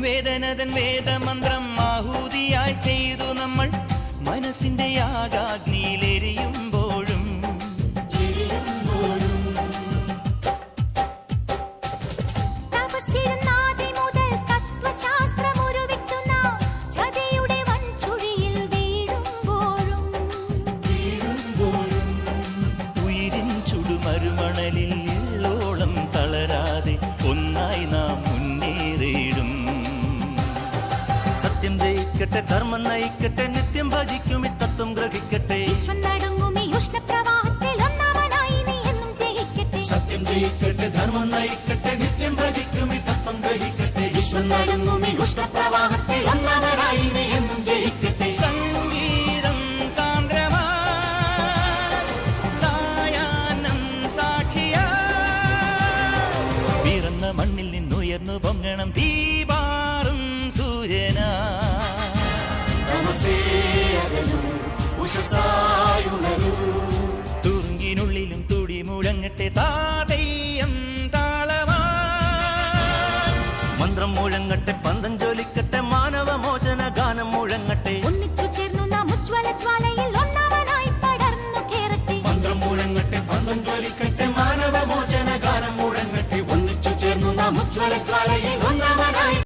വേദനതൻ വേദമന്ത്രം ആഹൂതിയായി ചെയ്തു നമ്മൾ. മനസ്സിന്റെ യാഗാഗ്നിയിലെരിയുമ്പോഴും. ിൽ ഉയിരിൻ ചുടുമരുമണലിൽ സത്യം ജയിക്കട്ടെ ധർമ്മം നയിക്കട്ടെ നിത്യം ഭജിക്കും ഈ തത്വം ഗ്രഹിക്കട്ടെ സത്യം ജയിക്കട്ടെ ധർമ്മം നയിക്കട്ടെ നിത്യം ഭജിക്കും ഈ തത്വം ഗ്രഹിക്കട്ടെ. വിശ്വം നടുങ്ങും ഉഷ്ണപ്രവാഹത്തിൽ ഒന്നാമനായി നീ എന്നും ജയിക്കട്ടെ. സംഗീതം സാന്ദ്രമാ സായാഹ്നം സാക്ഷിയാ. പിറന്ന മണ്ണിൽ നിന്നുയർന്നു പൊങ്ങണം ദീപാറും സൂര്യനാ. മന്ത്രം മുഴങ്ങട്ടെ പന്തം ജോലിക്കട്ടെ മാനവ മോചന ഗാനം മുഴങ്ങട്ടെ. ഒന്നിച്ചു ചേർന്നു നാം ഉജ്വല ജ്വാലയിൽ ഒന്നാമനായി പടർന്നു കേറട്ടെ. മന്ത്രം മുഴങ്ങട്ടെ പന്തം ജോലിക്കട്ടെ മാനവമോചന ഗാനം മുഴങ്ങട്ടെ. ഒന്നിച്ചു ചേർന്നു നാം ഉജ്വല ജ്വാലയിൽ